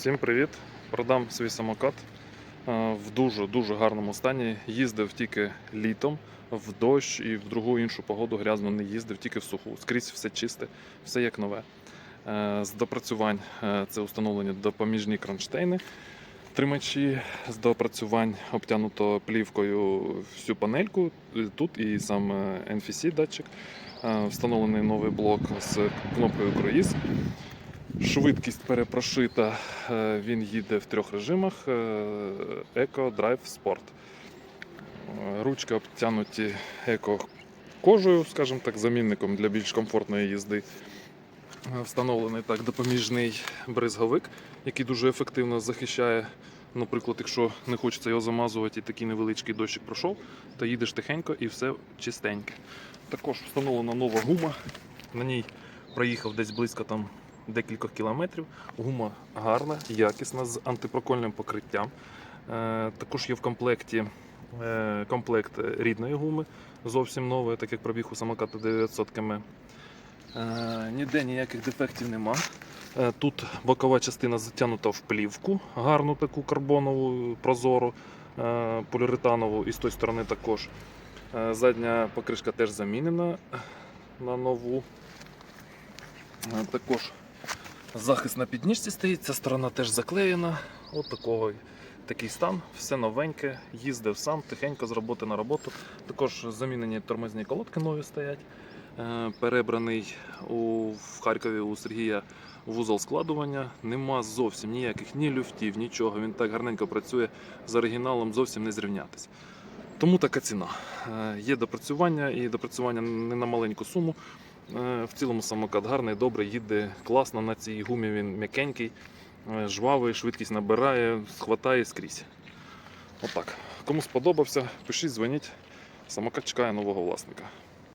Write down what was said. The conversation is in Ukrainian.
Всім привіт! Продам свій самокат е, в дуже-дуже гарному стані. Їздив тільки літом, в дощ і в другу іншу погоду грязно не їздив, тільки в суху. Скрізь все чисте, все як нове. Е, З допрацювань е, це установлені допоміжні кронштейни, тримачі, з допрацювань обтянуто плівкою всю панельку. Тут і сам NFC датчик. Встановлений новий блок з кнопкою круїз. Швидкість перепрошита, е, він їде в трьох режимах: е, Eco, Drive, Sport. Е, Ручки обтянуті еко кожею, скажімо так, замінником для більш комфортної їзди. Встановлений так допоміжний бризговик, який дуже ефективно захищає. Наприклад, якщо не хочеться його замазувати і такий невеличкий дощик пройшов, то їдеш тихенько і все чистеньке. Також встановлена нова гума. На ній проїхав десь близько там декількох кілометрів. Гума гарна, якісна, з антипрокольним покриттям. Е, також є в комплекті е, комплект рідної гуми, зовсім новий, так як пробіг у самоката 900 км. Е, ніде ніяких дефектів нема. Тут бокова частина затягнута в плівку, гарну таку карбонову, прозору, поліуретанову, і з тої сторони також. Задня покришка теж замінена на нову. Також захист на підніжці стоїть, ця сторона теж заклеєна. От такого, такий стан, все новеньке, їздив сам, тихенько з роботи на роботу. Також замінені тормозні колодки нові стоять. Е, Перебраний у, в Харкові у Сергія вузол складування. Нема зовсім ніяких ні люфтів, нічого. Він так гарненько працює з оригіналом, зовсім не зрівнятись. Тому така ціна. Е, Є допрацювання і допрацювання не на маленьку суму. Е, В цілому самокат гарний, добре, їде класно на цій гумі. Він м'якенький, е, жвавий, швидкість набирає, схватає скрізь. Отак. Кому сподобався, пишіть, дзвоніть. Самокат чекає нового власника.